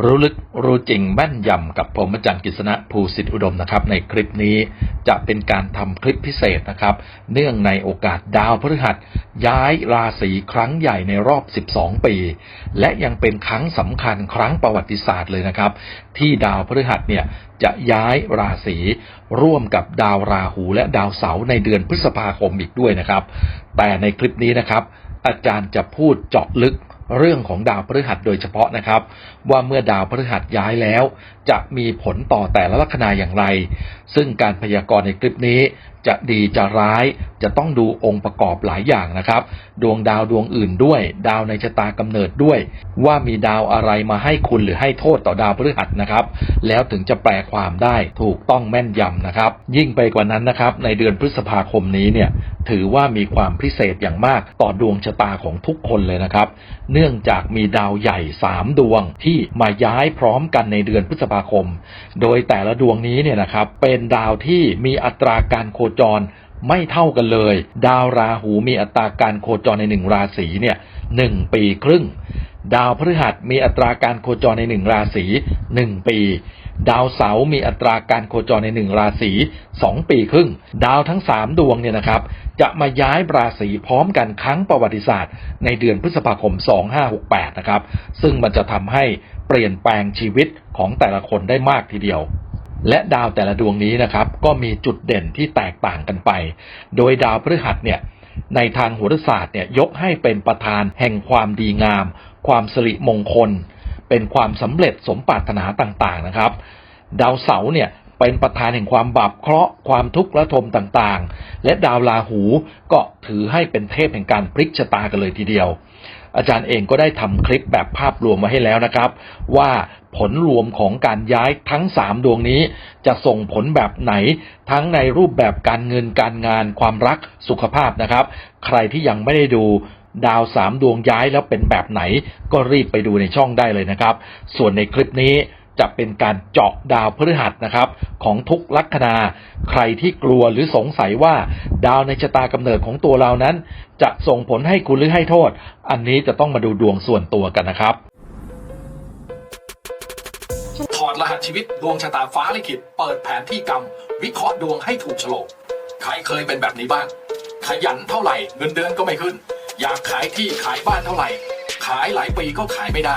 รู้ลึกรู้จริงแม่นยำกับผมอาจารย์กฤษณะภูสิทธิอุดมนะครับ ในคลิปนี้จะเป็นการทำคลิปพิเศษนะครับ เนื่องในโอกาสดาวพฤหัส ย้ายราศีครั้งใหญ่ในรอบ 12 ปี และยังเป็นครั้งสำคัญครั้งประวัติศาสตร์เลยนะครับ ที่ดาวพฤหัสเนี่ยจะย้ายราศีร่วมกับดาวราหูและดาวเสาร์ในเดือนพฤษภาคมอีกด้วยนะครับ แต่ในคลิปนี้นะครับอาจารย์จะพูดเจาะลึก เรื่องของดาวพฤหัสโดยเฉพาะนะครับ ว่าเมื่อดาวพฤหัสย้ายแล้ว จะมีผลต่อแต่ละลัคนาอย่างไร ซึ่งการพยากรณ์ในคลิปนี้ จะดีจะร้ายจะต้องดูองค์ประกอบหลายอย่างนะครับ ดวงดาวดวงอื่นด้วย ดาวในชะตากำเนิดด้วย ว่ามีดาวอะไรมาให้คุณหรือให้โทษต่อดาวพฤหัสนะครับ แล้วถึงจะแปลความได้ถูกต้องแม่นยำนะครับ ยิ่งไปกว่านั้นนะครับ ในเดือนพฤษภาคมนี้เนี่ยถือว่ามีความพิเศษอย่างมากต่อดวงชะตาของทุกคนเลยนะครับ เนื่องจากมีดาวใหญ่ 3 ดวงที่มาย้ายพร้อมกันในเดือนพฤษภาคม โดยแต่ละดวงนี้เนี่ยนะครับเป็นดาวที่มีอัตราการโคจรไม่เท่ากันเลย ดาวราหูมีอัตราการโคจรในหนึ่งราศีเนี่ยหนึ่งปีครึ่ง ดาวพฤหัสมีอัตราการโคจรในหนึ่งราศีหนึ่งปี ดาวเสาร์มีอัตราการโคจรในหนึ่งราศีสองปีครึ่ง ดาวทั้งสามดวงเนี่ยนะครับ จะมาย้ายราศีพร้อมกันครั้งประวัติศาสตร์ ในเดือนพฤษภาคม 2568 นะครับ ซึ่งมันจะทำให้เปลี่ยนแปลงชีวิตของแต่ละคนได้มากทีเดียว และดาวแต่ละดวงนี้นะครับ ก็มีจุดเด่นที่แตกต่างกันไป โดยดาวพฤหัสเนี่ยในทางโหราศาสตร์เนี่ยยกให้เป็นประธานแห่งความดีงาม ความสิริมงคล เป็นความสำเร็จสมปรารถนาต่างๆนะครับ ดาวเสาร์เนี่ยเป็นประธานแห่งความบาปเคราะห์ความทุกข์ระทมต่างๆ และดาวราหูก็ถือให้เป็นเทพแห่งการพลิกชะตากันเลยทีเดียว อาจารย์เองก็ได้ทำคลิปแบบภาพรวมมาให้แล้วนะครับ ว่าผลรวมของการย้ายทั้ง 3 ดวงนี้ จะส่งผลแบบไหน ทั้งในรูปแบบการเงินการงานความรักสุขภาพนะครับ ใครที่ยังไม่ได้ดูดาวสามดวงย้ายแล้วเป็นแบบไหน ก็รีบไปดูในช่องได้เลยนะครับ ส่วนในคลิปนี้ จะเป็นการเจาะดาวพฤหัสนะครับ ของทุกลัคนา ใครที่กลัวหรือสงสัยว่าดาวในชะตากำเนิดของตัวเรานั้น จะส่งผลให้คุณหรือให้โทษ อันนี้จะต้องมาดูดวงส่วนตัวกันนะครับถอดรหัสชีวิตดวงชะตาฟ้าลิขิตเปิดแผนที่กรรม วิเคราะห์ดวงให้ถูกโฉลกใครเคยเป็นแบบนี้บ้าง ขยันเท่าไหร่เงินเดือนก็ไม่ขึ้น อยากขายที่ขายบ้านเท่าไหร่ ขายหลายปีก็ขายไม่ได้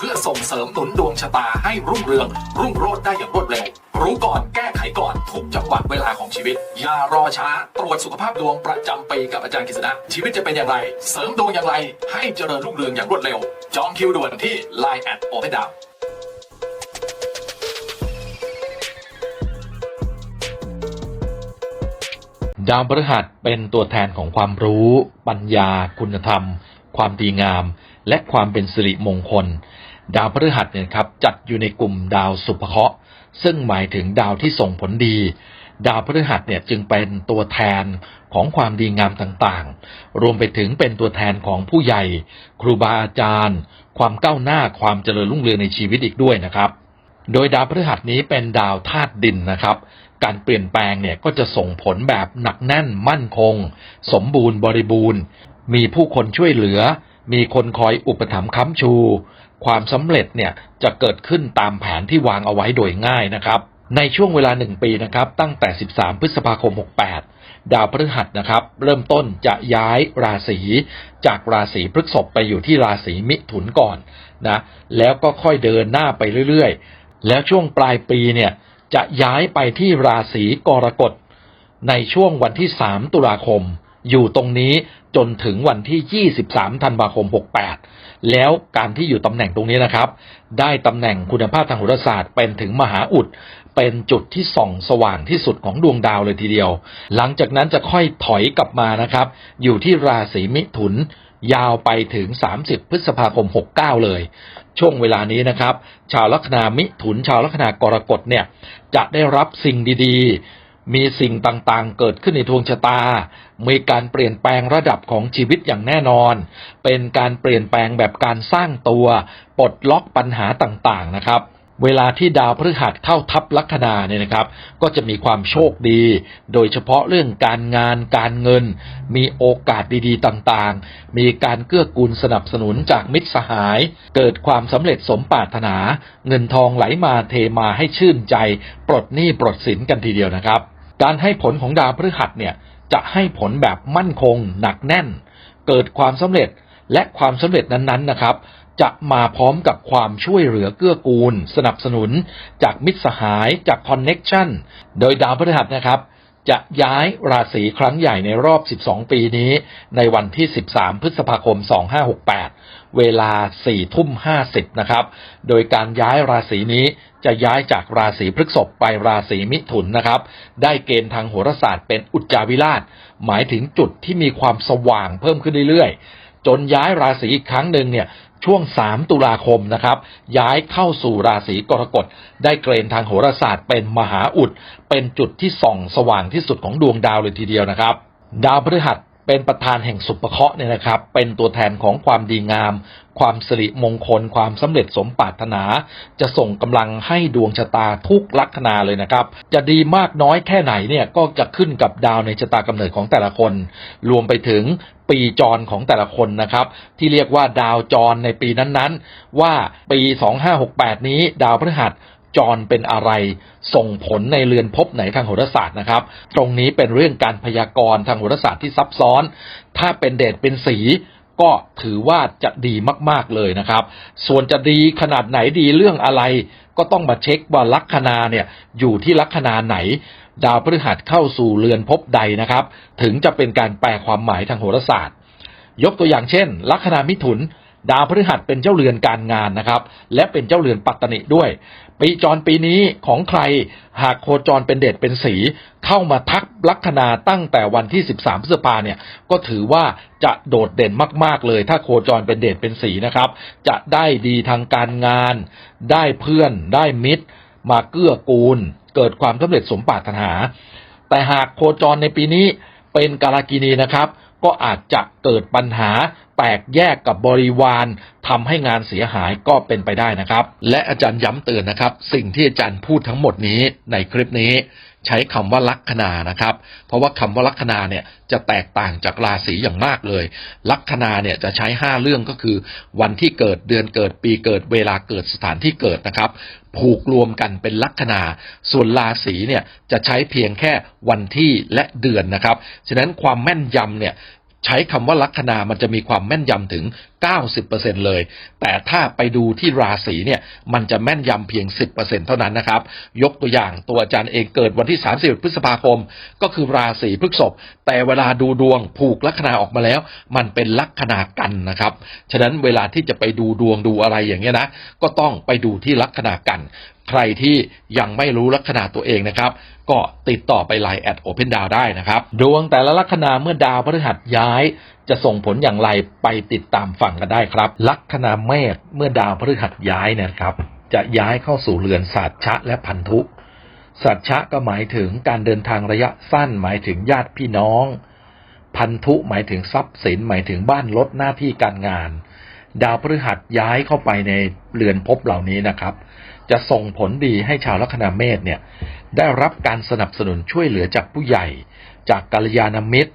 เพื่อส่งเสริมหนุนดวงชะตาให้รุ่งเรือง รุ่งโรจน์ได้อย่างรวดเร็ว รู้ก่อนแก้ไขก่อนทุกจังหวะเวลาของชีวิต อย่ารอช้า ตรวจสุขภาพดวงประจำปีกับอาจารย์กฤษณะชีวิตจะเป็นอย่างไร เสริมดวงอย่างไร ให้เจริญรุ่งเรืองอย่างรวดเร็ว จองคิวด่วนที่ Line แอดโอเพนดาวดาวพฤหัสเป็นตัวแทนของความรู้ ปัญญา คุณธรรม ความดีงาม และความเป็นสิริมงคล ดาวพฤหัสเนี่ยครับจัดอยู่ในกลุ่มดาวสุภเคราะห์ซึ่งหมายถึงดาวที่ส่งผลดี ดาวพฤหัสเนี่ยจึงเป็นตัวแทนของความดีงามต่างๆ รวมไปถึงเป็นตัวแทนของผู้ใหญ่ ครูบาอาจารย์ ความก้าวหน้าความเจริญรุ่งเรืองในชีวิตอีกด้วยนะครับ โดยดาวพฤหัสนี้เป็นดาวธาตุดินนะครับ การเปลี่ยนแปลงเนี่ยก็จะส่งผลแบบหนักแน่นมั่นคง สมบูรณ์บริบูรณ์ มีผู้คนช่วยเหลือ มีคนคอยอุปถัมภ์ค้ำชู ความสำเร็จเนี่ยจะเกิดขึ้นตามแผนที่วางเอาไว้โดยง่ายนะครับในช่วงเวลาหนึ่งปีนะครับตั้งแต่ 13 พฤษภาคม 68 ดาวพฤหัสนะครับ เริ่มต้นจะย้ายราศีจากราศีพฤษภไปอยู่ที่ราศีมิถุนก่อนนะแล้วก็ค่อยเดินหน้าไปเรื่อยๆ แล้วช่วงปลายปีเนี่ยจะย้ายไปที่ราศีกรกฎในช่วงวันที่ 3 ตุลาคม อยู่ตรงนี้ จนถึงวันที่ 23 ธันวาคม 68 แล้วการที่อยู่ตำแหน่งตรงนี้นะครับ ได้ตำแหน่งคุณภาพทางโหราศาสตร์เป็นถึงมหาอุด เป็นจุดที่ส่องสว่างที่สุดของดวงดาวเลยทีเดียว หลังจากนั้นจะค่อยถอยกลับมานะครับ อยู่ที่ราศีมิถุนยาวไปถึง 30 พฤษภาคม 69 เลย ช่วงเวลานี้นะครับ ชาวลัคนามิถุน ชาวลัคนากรกฎเนี่ย จะได้รับสิ่งดีๆ มีสิ่งต่างๆ เกิดขึ้นในดวงชะตา มีการเปลี่ยนแปลงระดับของชีวิตอย่างแน่นอน เป็นการเปลี่ยนแปลงแบบการสร้างตัว ปลดล็อกปัญหาต่างๆ นะครับ เวลาที่ดาวพฤหัสเข้าทับลัคนาเนี่ยนะครับ ก็จะมีความโชคดี โดยเฉพาะเรื่องการงาน การเงิน มีโอกาสดีๆ ต่างๆ มีการเกื้อกูลสนับสนุนจากมิตรสหาย เกิดความสำเร็จสมปรารถนา เงินทองไหลมาเทมาให้ชื่นใจ ปลดหนี้ปลดสินกันทีเดียวนะครับ การให้ผลของดาวพฤหัสเนี่ยจะให้ผลแบบมั่นคง หนักแน่น เกิดความสำเร็จและความสำเร็จนั้นๆนะครับ จะมาพร้อมกับความช่วยเหลือเกื้อกูล สนับสนุน จากมิตรสหายจากคอนเน็กชันโดยดาวพฤหัสนะครับ จะย้ายราศีครั้งใหญ่ในรอบ 12 ปีนี้ ในวันที่ 13 พฤษภาคม 2568 เวลา 4 ทุ่ม 50 นะครับ โดยการย้ายราศีนี้จะย้ายจากราศีพฤษภไปราศีมิถุนนะครับ ได้เกณฑ์ทางโหราศาสตร์เป็นอุจจาวิราช หมายถึงจุดที่มีความสว่างเพิ่มขึ้นเรื่อยๆ จนย้ายราศีอีกครั้งหนึ่งเนี่ยช่วง 3 ตุลาคมนะครับ ย้ายเข้าสู่ราศีกรกฎได้เกรนทางโหราศาสตร์เป็นมหาอุด เป็นจุดที่ส่องสว่างที่สุดของดวงดาวเลยทีเดียวนะครับ ดาวพฤหัส เป็นประธานแห่งสุปเคราะห์เนี่ยนะครับ เป็นตัวแทนของความดีงาม ความสิริมงคล ความสำเร็จสมปรารถนา จะส่งกำลังให้ดวงชะตาทุกลัคนาเลยนะครับ จะดีมากน้อยแค่ไหนเนี่ยก็จะขึ้นกับดาวในชะตากำเนิดของแต่ละคน รวมไปถึงปีจรของแต่ละคนนะครับ ที่เรียกว่าดาวจรในปีนั้นๆ ว่าปี 2568 นี้ดาวพฤหัส จรเป็นอะไร ส่งผลในเรือนภพไหนทางโหราศาสตร์นะครับ ตรงนี้เป็นเรื่องการพยากรณ์ทางโหราศาสตร์ที่ซับซ้อน ถ้าเป็นเดชเป็นสีก็ถือว่าจะดีมาก ๆ เลยนะครับ ส่วนจะดีขนาดไหนดีเรื่องอะไร ก็ต้องมาเช็คว่าลัคนาเนี่ยอยู่ที่ลัคนาไหน ดาวพฤหัสเข้าสู่เรือนภพใดนะครับ ถึงจะเป็นการแปลความหมายทางโหราศาสตร์ ยกตัวอย่างเช่น ลัคนามิถุน ดาวพฤหัสเป็นเจ้าเรือนการงานนะครับ และเป็นเจ้าเรือนปัตตนิด้วย ปีจรปีนี้ของใครหากโคจรเป็นเดชเป็นสี เข้ามาทักลัคนาตั้งแต่วันที่ 13พฤษภาเนี่ยก็ถือว่าจะโดดเด่นมาก ๆ เลย ถ้าโคจรเป็นเดชเป็นสีนะครับ จะได้ดีทางการงาน ได้เพื่อนได้มิตร มาเกื้อกูล เกิดความสำเร็จสมปรารถนา แต่หากโคจรในปีนี้เป็นกาลกินีนะครับ ก็อาจจะเกิดปัญหาแตกแยกกับบริวารทำให้งานเสียหายก็เป็นไปได้นะครับ และอาจารย์ย้ำเตือนนะครับ สิ่งที่อาจารย์พูดทั้งหมดนี้ในคลิปนี้ใช้คำว่าลัคนานะครับ เพราะว่าคำว่าลัคนาเนี่ยจะแตกต่างจากราศีอย่างมากเลย ลัคนาเนี่ยจะใช้ 5 เรื่องก็คือ วันที่เกิดเดือนเกิดปีเกิดเวลาเกิดสถานที่เกิดนะครับ ผูกรวมกันเป็นลัคนา ส่วนราศีเนี่ยจะใช้เพียงแค่วันที่และเดือนนะครับ ฉะนั้นความแม่นยำเนี่ยใช้คำว่าลัคนามันจะมีความแม่นยำถึง90%เลย แต่ถ้าไปดูที่ราศีเนี่ยมันจะแม่นยำเพียง 10%เท่านั้นนะครับ ยกตัวอย่างตัวอาจารย์เองเกิดวันที่31พฤษภาคม ก็คือราศีพฤษภแต่เวลาดูดวงผูกลัคนาออกมาแล้ว มันเป็นลัคนากันนะครับ ฉะนั้นเวลาที่จะไปดูดวงดูอะไรอย่างเงี้ยนะ ก็ต้องไปดูที่ลัคนากัน ใครที่ยังไม่รู้ลัคนาตัวเองนะครับก็ติดต่อไปไลน์แอดโอเพนดาวได้นะครับ ดวงแต่ละลัคนาเมื่อดาวพฤหัสย้าย จะส่งผลอย่างไรไปติดตามฟังกันได้ครับ ลัคนาเมษเมื่อดาวพฤหัสย้ายเนะครับ จะย้ายเข้าสู่เรือนศาสตชะและพันธุสัจชะก็หมายถึงการเดินทางระยะสั้น หมายถึงญาติพี่น้อง พันธุหมายถึงทรัพย์สิน หมายถึงบ้านรถหน้าที่การงาน ดาวพฤหัสย้ายเข้าไปในเรือนภพเหล่านี้นะครับ จะส่งผลดีให้ชาวลัคนาเมษเนี่ยได้รับการสนับสนุนช่วยเหลือจากผู้ใหญ่ จากกัลยาณมิตร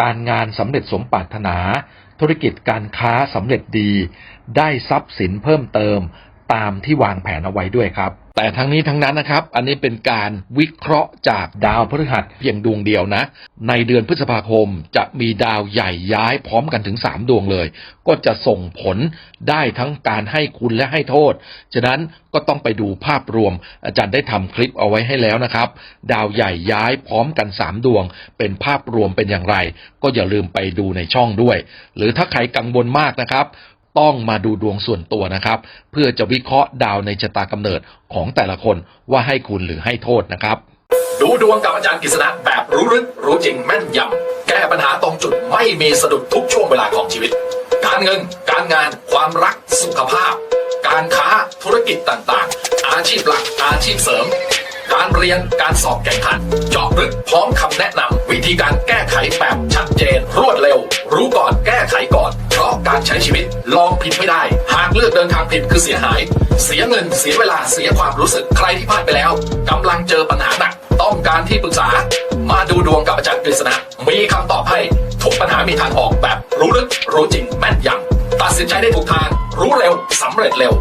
การงานสำเร็จสมปรารถนา ธุรกิจการค้าสำเร็จดี ได้ทรัพย์สินเพิ่มเติม ตามที่วางแผนเอาไว้ด้วยครับ แต่ทั้งนี้ทั้งนั้นนะครับ อันนี้เป็นการวิเคราะห์จากดาวพฤหัสเพียงดวงเดียวนะ ในเดือนพฤษภาคมจะมีดาวใหญ่ย้ายพร้อมกันถึง 3 ดวงเลย ก็จะส่งผลได้ทั้งการให้คุณและให้โทษ ฉะนั้นก็ต้องไปดูภาพรวม อาจารย์ได้ทำคลิปเอาไว้ให้แล้วนะครับ ดาวใหญ่ย้ายพร้อมกัน 3 ดวง เป็นภาพรวมเป็นอย่างไร ก็อย่าลืมไปดูในช่องด้วย หรือถ้าใครกังวลมากนะครับ ต้องมาดูดวงส่วนตัวนะครับ เพื่อจะวิเคราะห์ดาวในชะตากำเนิดของแต่ละคนว่าให้คุณหรือให้โทษนะครับ ดูดวงกับอาจารย์กฤษณะแบบรู้ลึกรู้จริงแม่นยำแก้ปัญหาตรงจุดไม่มีสะดุดทุกช่วงเวลาของชีวิต การเงิน การงาน ความรักสุขภาพ การค้าธุรกิจต่างๆ อาชีพหลักอาชีพเสริมการเรียนการสอบแข่งขัน เจาะลึกพร้อมคำแนะนำวิธีการแก้ไขแบบชัดเจน รวดเร็ว รู้ก่อนแก้ไขก่อน การใช้ชีวิต ลองผิดไม่ได้ หากเลือกเดินทางผิดคือเสียหาย เสียเงิน เสียเวลาเสียความรู้สึกใครที่พลาดไปแล้วกำลังเจอปัญหาหนัก ต้องการที่ปรึกษา มาดูดวงกับอาจารย์กฤษณะมีคำตอบให้ทุกปัญหามีทางออกแบบ รู้ลึกรู้จริงแม่นยำตัดสินใจได้ถูกทาง รู้เร็วสำเร็จเร็ว